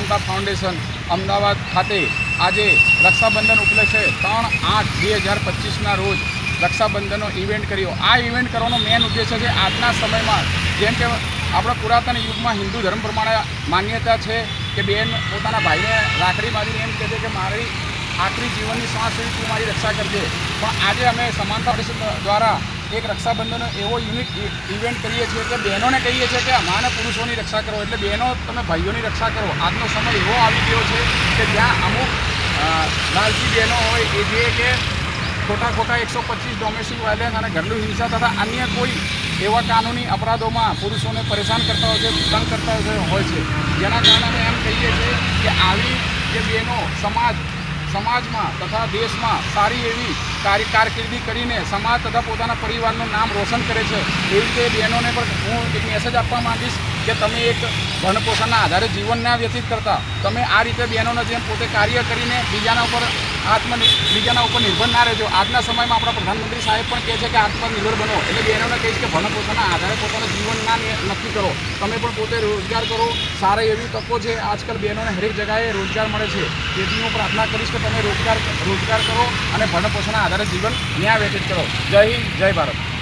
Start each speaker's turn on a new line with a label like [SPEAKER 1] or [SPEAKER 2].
[SPEAKER 1] મમતા foundation Ahmedabad ખાતે આજે રક્ષાબંધન ઉપલક્ષે ત્રણ આઠ બે હજાર પચીસના રોજ રક્ષાબંધનનો ઇવેન્ટ કર્યો. આ ઇવેન્ટ કરવાનો મેન ઉદ્દેશ્ય છે આજના સમયમાં જેમ કે આપણા પુરાતન યુગમાં હિન્દુ ધર્મ પ્રમાણે માન્યતા છે કે બેન પોતાના ભાઈને રાખડી બાંધીને એમ કહે છે કે મારી આખરી જીવનની શ્વાસ સુધી તું મારી રક્ષા કરજે. પણ આજે અમે સમાનતા પરિષદ દ્વારા એક રક્ષાબંધનનો એવો યુનિક ઇવેન્ટ કરીએ છીએ કે બહેનોને કહીએ છીએ કે અમાને પુરુષોની રક્ષા કરો. એટલે બહેનો, તમે ભાઈઓની રક્ષા કરો. આજનો સમય એવો આવી ગયો છે કે જ્યાં અમુક લાલજી બહેનો હોય એ જે કે ખોટા ખોટા એકસો પચીસ ડોમેસ્ટિક વાયલેન્સ અને ઘરેલું હિંસા તથા અન્ય કોઈ એવા કાનૂની અપરાધોમાં પુરુષોને પરેશાન કરતા હોય છે, તંગ કરતા હોય છે. જેના કારણે એમ કહીએ છીએ કે આવી જે બહેનો, સમાજ સમાજમાં તથા દેશમાં સારી એવી કાર્ય કારકિર્દી કરીને સમાજ તથા પોતાના પરિવારનું નામ રોશન કરે છે. એવી રીતે બહેનોને પણ હું એક મેસેજ આપવા માંગીશ કે તમે એક ભરણપોષણના આધારે જીવન ના વ્યતીત કરતા, તમે આ રીતે બહેનોને જેમ પોતે કાર્ય કરીને બીજાના ઉપર આત્મ બીજાના ઉપર નિર્ભર ના રહેજો. આજના સમયમાં આપણા પ્રધાનમંત્રી સાહેબ પણ કહે છે કે આત્મનિર્ભર બનો. એટલે બહેનોને કહીશ કે ભરણપોષણના આધારે પોતાનું જીવન ના નક્કી કરો. તમે પણ પોતે રોજગાર કરો. સારી એવી તકો છે. આજકાલ બહેનોને હરેક જગાએ રોજગાર મળે છે. તેથી હું પ્રાર્થના કરીશ કે તમે રોજગાર રોજગાર કરો અને ભરણપોષણના આધારે જીવન ન્યાય વ્યતીત કરો. જય હિન્દ, જય ભારત.